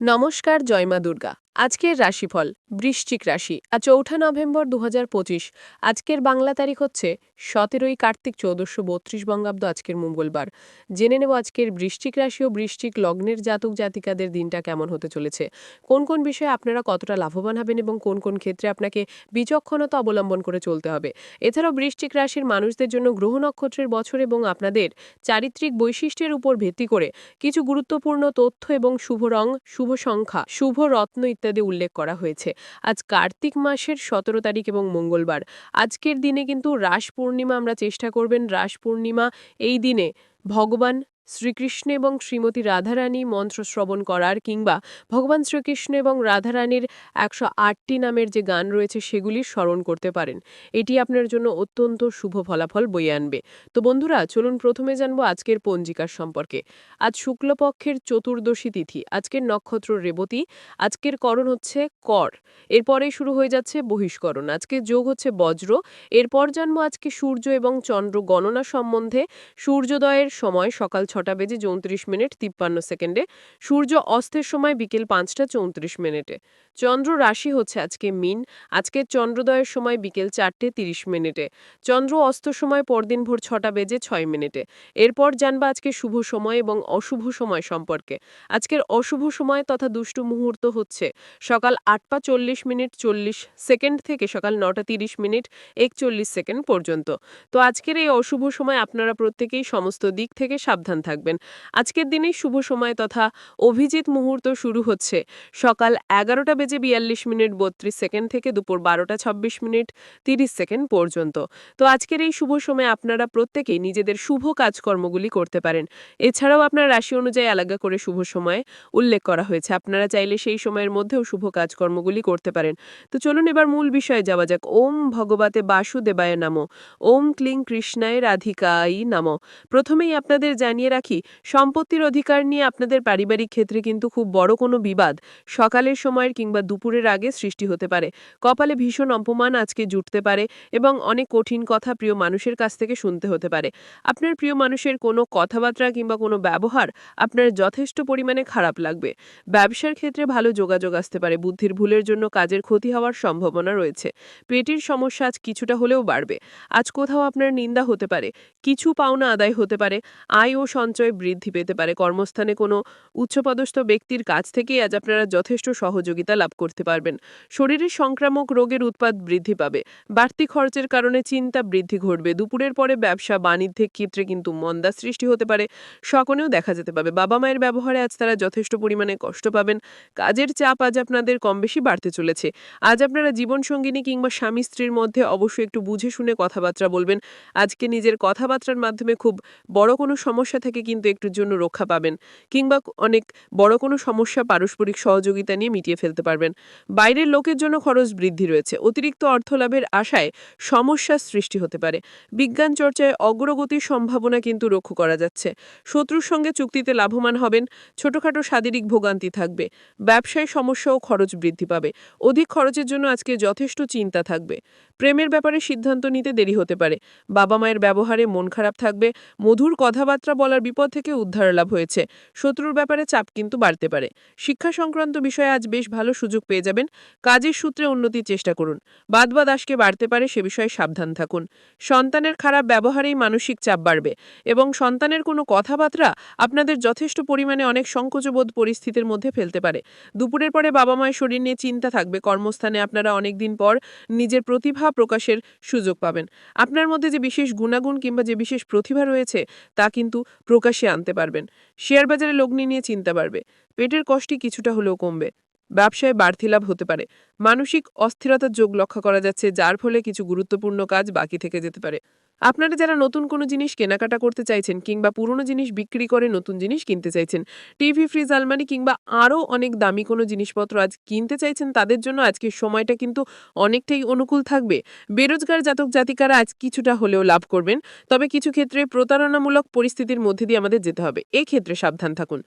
নমস্কার জয়মা দুর্গা। আজকের রাশিফল, বৃশ্চিক রাশি। আজ চৌঠা নভেম্বর দু হাজার পঁচিশ। আজকের বাংলা তারিখ হচ্ছে সতেরোই কার্তিক চৌদ্দশো বত্রিশ বঙ্গাব্দ আজকের মঙ্গলবার। জেনে নেব আজকের বৃশ্চিক রাশি ও বৃশ্চিক লগ্নের জাতক জাতিকাদের দিনটা কেমন হতে চলেছে। কোন কোন বিষয়ে আপনারা কতটা লাভবান হবেন এবং কোন কোন ক্ষেত্রে আপনাকে বিচক্ষণতা অবলম্বন করে চলতে হবে। এছাড়াও বৃশ্চিক রাশির মানুষদের জন্য গ্রহ নক্ষত্রের বছর এবং আপনাদের চারিত্রিক বৈশিষ্ট্যের উপর ভিত্তি করে কিছু গুরুত্বপূর্ণ তথ্য এবং শুভ রং, শুভ সংখ্যা শুভ রত্ন ইত্যাদি উল্লেখ করা হয়েছে। আজ কার্তিক মাসের সতেরো তারিখ এবং মঙ্গলবার। আজকের দিনে কিন্তু রাস পূর্ণিমা আমরা চেষ্টা করবেন, রাস পূর্ণিমা এই দিনে ভগবান শ্রীকৃষ্ণ এবং শ্রীমতী রাধারানী মন্ত্র শ্রবণ করার কিংবা ভগবান শ্রীকৃষ্ণ এবং রাধারানীর একশো আটটি নামের যে গান রয়েছে সেগুলি স্মরণ করতে পারেন। এটি আপনার জন্য অত্যন্ত শুভ ফলাফল বয়ে আনবে। তো বন্ধুরা, চলুন প্রথমে জানব আজকের পঞ্জিকার সম্পর্কে। আজ শুক্লপক্ষের চতুর্দশী তিথি, আজকের নক্ষত্র রেবতী, আজকের করণ হচ্ছে কর। এরপরে শুরু হয়ে যাচ্ছে বহিষ্করণ। আজকে যোগ হচ্ছে বজ্র। এরপর জানব আজকে সূর্য এবং চন্দ্র গণনা সম্বন্ধে। সূর্যোদয়ের সময় সকাল বেজে চৌত্রিশ মিনিট তিপ্পান্ন সেকেন্ডে, সূর্য অস্তের সময় বিকেল পাঁচটা চৌত্রিশ মিনিটে। চন্দ্র রাশি হচ্ছে আজকে মিন আজকের চন্দ্রোদয়ের সময় বিকেল চারটে তিরিশ মিনিটে। চন্দ্র অস্ত সময় পরদিন ভোর ছটা বেজে ছয় মিনিটে। এরপর জানবা আজকে শুভ সময় এবং অশুভ সময় সম্পর্কে। আজকের অশুভ সময় তথা দুষ্টু মুহূর্ত হচ্ছে সকাল আটটা চল্লিশ মিনিট চল্লিশ সেকেন্ড থেকে সকাল নটা তিরিশ মিনিট একচল্লিশ সেকেন্ড পর্যন্ত। তো আজকের এই অশুভ সময় আপনারা প্রত্যেকেই সমস্ত দিক থেকে সাবধান থাকবেন। আজকের দিনেই শুভ সময় তথা অভিজিৎ মুহূর্ত শুরু হচ্ছে। সকাল এগারোটা বেজে বিয়াল্লিশ মিনিট বত্রিশ সেকেন্ড থেকে দুপুর বারোটা ছাব্বিশ মিনিট তিরিশ সেকেন্ড পর্যন্ত। তো আজকের এই শুভ সময়ে আপনারা প্রত্যেকেই নিজেদের শুভ কাজকর্মগুলি করতে পারেন। এছাড়াও আপনার রাশি অনুযায়ী আলাদা করে শুভ সময়ে উল্লেখ করা হয়েছে। আপনারা চাইলে সেই সময়ের মধ্যেও শুভ কাজকর্মগুলি করতে পারেন। তো চলুন এবার মূল বিষয়ে যাওয়া যাক। ওম ভগবতে বাসুদেবায় নাম। ওম ক্লিং কৃষ্ণায় রাধিকাই নামো। প্রথমেই আপনাদের জানিয়ে রাখি, সম্পত্তির অধিকার নিয়ে আপনাদের পারিবারিক ক্ষেত্রে কিন্তু খুব বড় কোনো বিবাদ সকালের সময়ের কিংবা দুপুরের আগে সৃষ্টি হতে পারে। কপালে ভীষণ অপমান আজকে জুটতে পারে এবং অনেক কঠিন কথা প্রিয় মানুষের কাছ থেকে শুনতে হতে পারে। আপনার প্রিয় মানুষের কোনো কথাবার্তা কিংবা কোনো ব্যবহার আপনার যথেষ্ট পরিমাণে খারাপ লাগবে। ব্যবসার ক্ষেত্রে ভালো যোগাযোগ আসতে পারে, বুদ্ধির ভুলের জন্য কাজের ক্ষতি হওয়ার সম্ভাবনা রয়েছে। পেটের সমস্যা আজ কিছুটা হলেও বাড়বে। আজ কোথাও আপনার নিন্দা হতে পারে, কিছু পাওনা আদায় হতে পারে, আয় ও সঞ্চয় বৃদ্ধি পেতে পারে। কর্মস্থানে কোনো উচ্চপদস্থ ব্যক্তির কাছ থেকেই আজ আপনারা যথেষ্ট সহযোগিতা লাভ করতে পারবেন। শরীরের সংক্রামক রোগের উৎপাদ বৃদ্ধি পাবে। বাড়তি খরচের কারণে চিন্তা বৃদ্ধি ঘটবে। দুপুরের পরে ব্যবসা বাণিজ্যিক ক্ষেত্রে কিন্তু মন্দা সৃষ্টি হতে পারে। সকনেও দেখা যেতে পাবে। বাবা মায়ের ব্যবহারে আজ তারা যথেষ্ট পরিমাণে কষ্ট পাবেন। কাজের চাপ আজ আপনাদের কম বেশি বাড়তে চলেছে। আজ আপনারা জীবনসঙ্গিনী কিংবা স্বামী স্ত্রীর মধ্যে অবশ্যই একটু বুঝে শুনে কথাবার্তা বলবেন। আজকে নিজের কথাবার্তার মাধ্যমে খুব বড় কোনো সমস্যা থেকে কিন্তু একটুর জন্য রক্ষা পাবেন কিংবা অনেক বড় কোনো সমস্যা পারস্পরিক সহযোগিতা নিয়ে মিটিয়ে ফেলতে পারবেন। বাইরের লোকের জন্য খরচ বৃদ্ধি রয়েছে। অতিরিক্ত অর্থ লাভের আশায় সমস্যার সৃষ্টি হতে পারে। বিজ্ঞান চর্চায় অগ্রগতির সম্ভাবনা কিন্তু লক্ষ্য করা যাচ্ছে। শত্রুর সঙ্গে চুক্তিতে লাভবান হবেন, ছোটখাটো শারীরিক ভোগান্তি থাকবে, ব্যবসায় সমস্যা ও খরচ বৃদ্ধি পাবে। অধিক খরচের জন্য আজকে যথেষ্ট চিন্তা থাকবে। প্রেমের ব্যাপারে সিদ্ধান্ত নিতে দেরি হতে পারে। বাবা মায়ের ব্যবহারে মন খারাপ থাকবে, মধুর কথাবার্তা বলার বিপদ থেকে উদ্ধার লাভ হয়েছে। শত্রুর ব্যাপারে চাপ কিন্তু বাড়তে পারে। শিক্ষা সংক্রান্ত বিষয়ে আজ বেশ ভালো সুযোগ পেয়ে যাবেন। কাজের সূত্রে উন্নতির চেষ্টা করুন। বাদ আজকে বাড়তে পারে, সে বিষয়ে সাবধান থাকুন। সন্তানের খারাপ ব্যবহারেই মানসিক চাপ বাড়বে এবং সন্তানের কোনো কথাবার্তা আপনাদের যথেষ্ট পরিমাণে অনেক সংকোচবোধ পরিস্থিতির মধ্যে ফেলতে পারে। দুপুরের পরে বাবা মায়ের শরীর নিয়ে চিন্তা থাকবে। কর্মস্থানে আপনারা অনেকদিন পর নিজের প্রতিভা প্রকাশের সুযোগ পাবেন। আপনার মধ্যে যে বিশেষ গুণাগুণ কিংবা যে বিশেষ প্রতিভা রয়েছে, তা কিন্তু প্রকাশে আনতে পারবেন। শেয়ার বাজারে লগ্নি নিয়ে চিন্তা বাড়বে। পেটের কষ্টই কিছুটা হলেও কমবে। ব্যবসায় বাড়তি লাভ হতে পারে। মানসিক অস্থিরতার যোগ লক্ষ্য করা যাচ্ছে, যার ফলে কিছু গুরুত্বপূর্ণ কাজ বাকি থেকে যেতে পারে। আপনারা যারা নতুন কোনো জিনিস কেনাকাটা করতে চাইছেন কিংবা পুরনো জিনিস বিক্রি করে নতুন জিনিস কিনতে চাইছেন, টিভি, ফ্রিজ, আলমারি কিংবা আরও অনেক দামি কোনো জিনিসপত্র আজ কিনতে চাইছেন, তাদের জন্য আজকের সময়টা কিন্তু অনেকটাই অনুকূল থাকবে। বেরোজগার জাতক জাতিকারা আজ কিছুটা হলেও লাভ করবেন, তবে কিছু ক্ষেত্রে প্রতারণামূলক পরিস্থিতির মধ্যে দিয়ে আমাদের যেতে হবে। এক্ষেত্রে সাবধান থাকুন।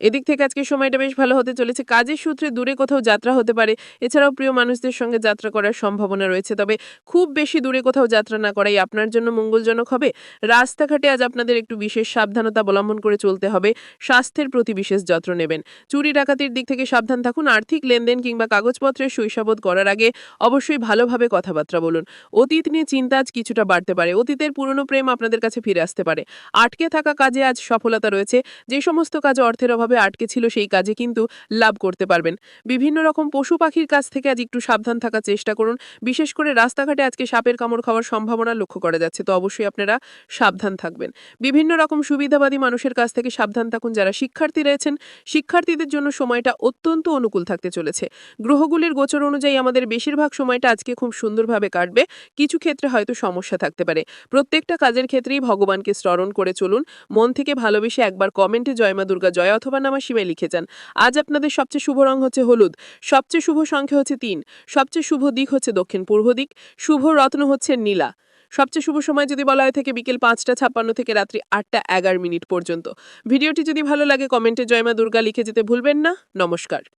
এদিক থেকে আজকে সময়টা বেশ ভালো হতে চলেছে। কাজের সূত্রে দূরে কোথাও যাত্রা হতে পারে, এছাড়াও প্রিয় মানুষদের সঙ্গে যাত্রা করার সম্ভাবনা রয়েছে। তবে খুব বেশি দূরে কোথাও যাত্রা না করাই আপনার জন্য মঙ্গলজনক হবে। রাস্তাঘাটে আজ আপনাদের একটু বিশেষ সাবধানতা অবলম্বন করে চলতে হবে। স্বাস্থ্যের প্রতি বিশেষ যত্ন নেবেন। চুরি ডাকাতির দিক থেকে সাবধান থাকুন। আর্থিক লেনদেন কিংবা কাগজপত্রের শৈশবোধ করার আগে অবশ্যই ভালোভাবে কথাবার্তা বলুন। অতীত নিয়ে চিন্তা আজ কিছুটা বাড়তে পারে। অতীতের পুরনো প্রেম আপনাদের কাছে ফিরে আসতে পারে। আটকে থাকা কাজে আজ সফলতা রয়েছে। যে সমস্ত কাজে অর্থের অভাবে আটকে ছিল সেই কাজে কিন্তু লাভ করতে পারবেন। বিভিন্ন রকম পশু পাখির কাছ থেকে আজ একটু সাবধান থাকার চেষ্টা করুন। বিশেষ করে রাস্তাঘাটে আজকে সাপের কামড় খাওয়ার সম্ভাবনা লক্ষ্য করা যাচ্ছে, তো অবশ্যই আপনারা সাবধান থাকবেন। বিভিন্ন রকম সুবিধাবাদী মানুষের কাছ থেকে সাবধান থাকুন। যারা শিক্ষার্থী রয়েছেন, শিক্ষার্থীদের জন্য সময়টা অত্যন্ত অনুকূল থাকতে চলেছে। গ্রহগুলির গোচর অনুযায়ী আমাদের বেশিরভাগ সময়টা আজকে খুব সুন্দরভাবে কাটবে। কিছু ক্ষেত্রে হয়তো সমস্যা থাকতে পারে। প্রত্যেকটা কাজের ক্ষেত্রেই ভগবানকে স্মরণ করে চলুন। মন থেকে ভালোবেসে একবার কমেন্টে জয় মা দুর্গা, জয় অথবা শিবায় লিখে যান। আজ আপনাদের সবচেয়ে শুভ রং হচ্ছে হলুদ, সবচেয়ে শুভ সংখ্যা হচ্ছে তিন, সবচেয়ে শুভ দিক হচ্ছে দক্ষিণ পূর্ব দিক, শুভ রত্ন হচ্ছে নীলা। সবচেয়ে শুভ সময় যদি বলা হয় থেকে বিকেল পাঁচটা ছাপ্পান্ন থেকে রাত্রি আটটা এগারো মিনিট পর্যন্ত। ভিডিওটি যদি ভালো লাগে কমেন্টে জয়মা দুর্গা লিখে যেতে ভুলবেন না। নমস্কার।